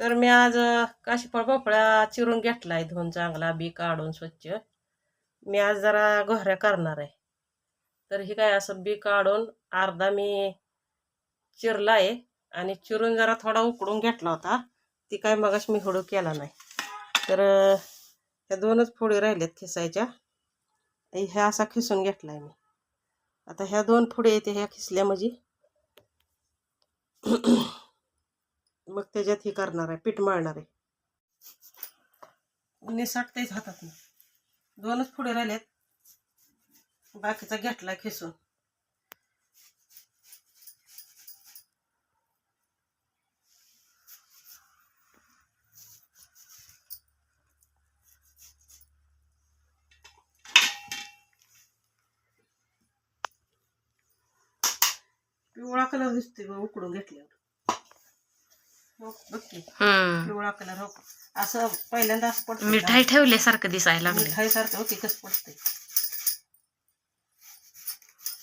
तर मी आज अ, काशीफळ भोपळा चिरून घेतला आहे धुवून चांगला बी काढून स्वच्छ. मी आज जरा घोऱ्या करणार आहे. तर ही काय असं बी काढून अर्धा मी चिरला आहे आणि चिरून जरा थोडा उकडून घेतला होता. ती काय मगाश मी हळू केला नाही. तर ह्या दोनच फोडी राहिल्यात खिसायच्या. ह्या असा खिसून घेतलाय मी. आता ह्या दोन फुडे येते ह्या खिसल्या म्हणजे. मग त्याच्यात हे करणार आहे पीठ मळणार आहे. निसटतेच हातात दोनच पुढे राहिलेत. बाकीचा घेतला खेसून. पिवळा कलर दिसतोय उकडून घेतल्यावर. पिवळा कलर हो असं पहिल्यांदा असं पडतं मिठाई ठेवल्यासारखं दिसायला लागले मिठाई सारखं होती कसं पडते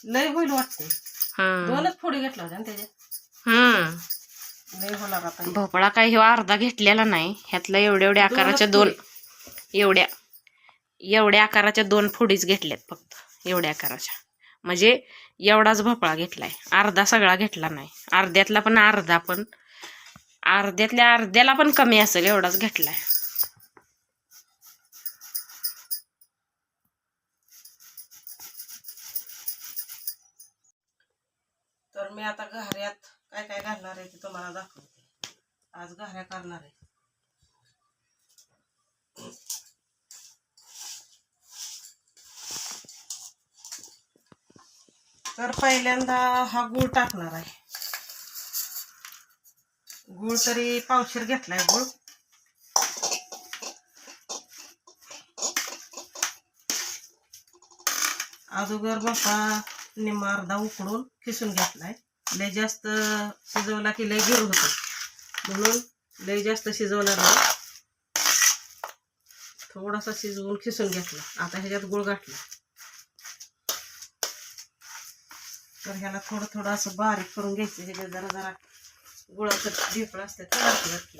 लय होईल वाटते दोनच फोडी घेतल्या होत्या ना त्याच्या. हम्म लय होणार आता हे. भोपळा काही ह्यो अर्धा घेतलेला नाही. ह्यातला एवढ्या एवढ्या आकाराच्या दोन. एवढ्या एवढ्या आकाराच्या दोन फोडीच घेतल्यात फक्त. एवढ्या आकाराच्या. म्हणजे एवढाच भोपळा घेतलाय. अर्धा सगळा घेतला नाही. अर्ध्यातला पण अर्धा पण अर्ध्यातल्या अर्ध्याला पण कमी असेल एवढाच घेतलाय. तर मी आता घाऱ्यात काय काय घालणार आहे ते तुम्हाला दाखवते. आज घाऱ्या करणार आहे. तर पहिल्यांदा हा गूळ टाकणार आहे. गूळ तरी पावशेर घेतलाय गूळ. अगोदर बापा निम्मा अर्धा उकडून खिसून घेतलाय. लय जास्त शिजवला की लय गिर होतो म्हणून लय जास्त शिजवणार नाही. थोडासा शिजवून खिसून घेतला. आता ह्याच्यात गुळ गाठला तर ह्याला थोडं थोडं असं बारीक करून घ्यायचं. ह्याच्यात जरा जरा गुळाचं ढेपळ असते ते घातलं की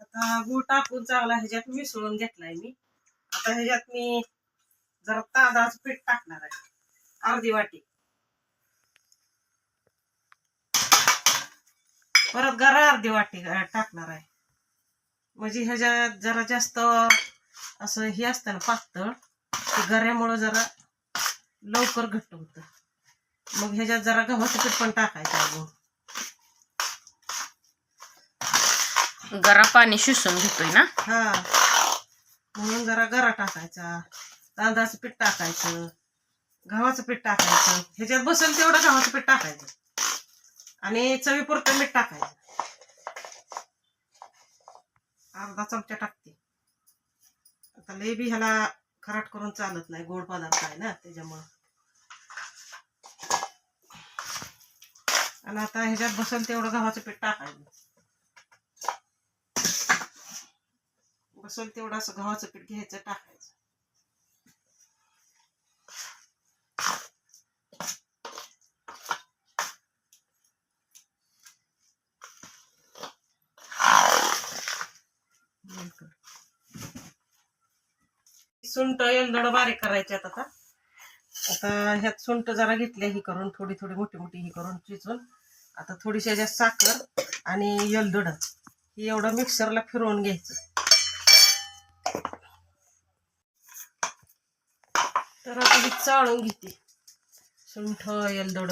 आता गूळ टाकून चांगला ह्याच्यात मिसळून घेतलाय मी. आता ह्याच्यात मी जरा तांदळाचं पीठ टाकणार आहे. अर्धी वाटी. परत गरा अर्धी वाटी टाकणार आहे. म्हणजे ह्याच्यात जरा जास्त असं हे असतं ना पातळ ते गऱ्यामुळं जरा लवकर घट्ट होतं. मग ह्याच्यात जरा गव्हाचं पीठ पण टाकायचं गूळ गरा पाणी शिसून घेतोय ना? हा. म्हणून जरा गरा टाकायचा. तांदळाचं पीठ टाकायचं. गव्हाचं पीठ टाकायचं. ह्याच्यात बसेल तेवढं गव्हाचं पीठ टाकायचं. आणि चवीपुरतं मीठ टाकायचं. अर्धा चमचा टाकते. आता लय बी ह्याला खराट करून चालत नाही गोड पदार्थ आहे ना त्याच्यामुळं. आणि आता ह्याच्यात बसेल तेवढं गव्हाचं पीठ टाकायचं. बसेल तेवढं असं गव्हाचं पीठ घ्यायचं टाकायचं. सुंट एलदड बारीक करायचे आता. आता ह्यात सुंट जरा घेतल्या ही करून थोडी थोडी मोठी मोठी ही करून चिचून. आता थोडीशी ह्याच्यात साखर आणि एलदड. ही एवढं मिक्सरला फिरवून घ्यायचं. तर आता ही चाळून घेते. सुंठ एलदड.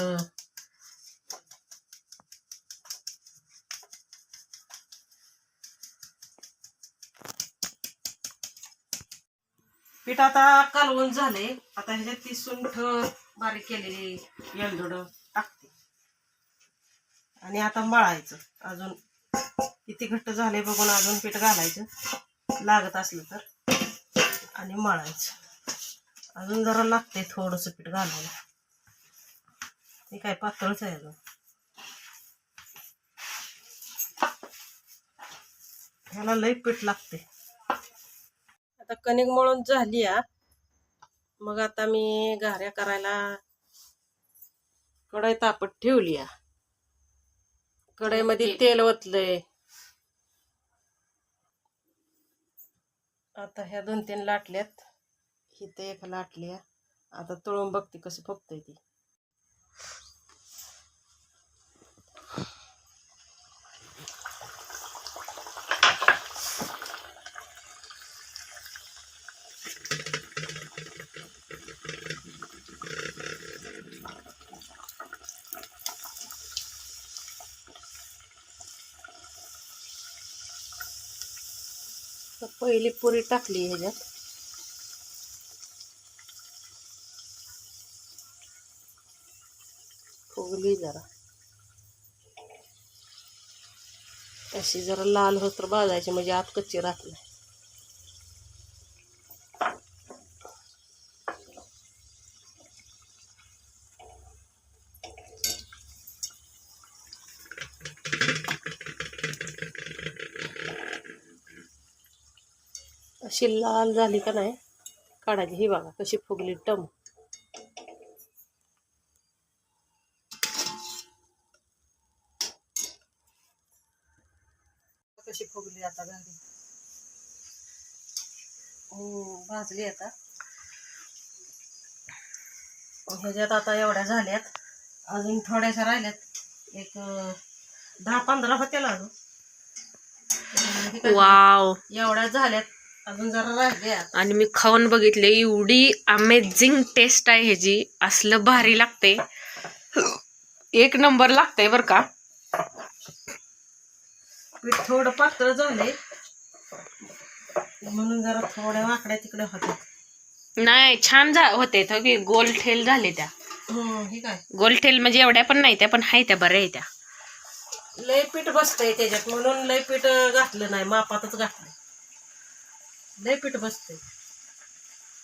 पीठ आता कालवून झाले. आता ह्याच्यात ती सुंठ बारीक केलेली येलदोड टाकते. आणि आता मळायचं. अजून किती घट्ट झाले बघून अजून पीठ घालायचं. लागत असलं तर. आणि मळायचं. अजून जरा लागते थोडंसं पीठ घालायला. हे काय पातळच आहे अजून. ह्याला लई पीठ लागते आता कणिक मळून झाली आ. मग आता मी घाऱ्या करायला कढई तापत ठेवली आ. कढईमध्ये तेल ओतलंय. आता ह्या दोन तीन लाटल्यात. इथं एक लाटली. आता तळून बघते कशी फुगतंय ती. पहिली पुरी टाकली ह्याच्यात. फुगली जरा. अशी जरा लाल होत तर भाजायची म्हणजे आत कच्ची राहत नाही. अशी लाल झाली का नाही काढायची. ही बघा कशी फुगली टम. कशी फुगली आता हम्म, भाजली आता. ह्याच्यात आता एवढ्या झाल्यात. अजून थोड्याशा राहिल्यात. एक दहा पंधरा होत्या अजून. वाव. एवढ्या झाल्यात. अजून जरा राहिल्या आणि मी खाऊन बघितले एवढी अमेझिंग टेस्ट आहे ह्याची. असलं भारी लागते एक नंबर लागतंय बर का. पीठ थोडं पातळ झाले म्हणून जरा थोड्या वाकड्या तिकडे होत्या. नाही छान होते की गोल ठेल झाले त्या. हे गोल ठेल म्हणजे एवढ्या पण नाही त्या पण हाय त्या बऱ्या त्या. लय पीठ बसतंय त्याच्यात. म्हणून लय पीठ घातलं नाही. मापातच घातलं लय पीठ बसते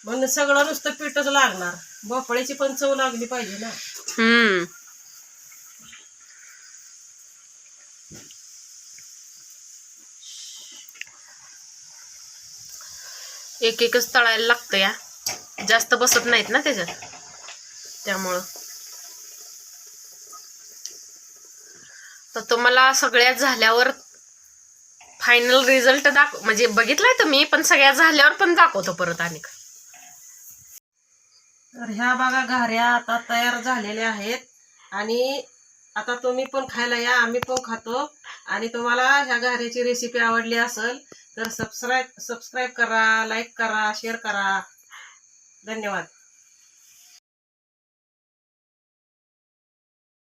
म्हणून सगळं नुसतं पीठच लागणार. भोपळ्याची पण चव लागली पाहिजे ना. हम्म. एक एकच तळायला लागतं या. जास्त बसत नाहीत ना त्याच्यात. त्यामुळं. तर तुम्हाला सगळ्यात झाल्यावर फायनल रिझल्ट दाखव म्हणजे बघितलाय तुम्ही पण सगळ्या झाल्यावर पण दाखवतो परत आणि. तर ह्या बघा घाऱ्या आता तयार झालेल्या आहेत. आणि आता तुम्ही पण खायला या आम्ही पण खातो. आणि तुम्हाला ह्या घाऱ्याची रेसिपी आवडली असेल तर सबस्क्राईब सबस्क्राईब करा लाईक करा शेअर करा. धन्यवाद.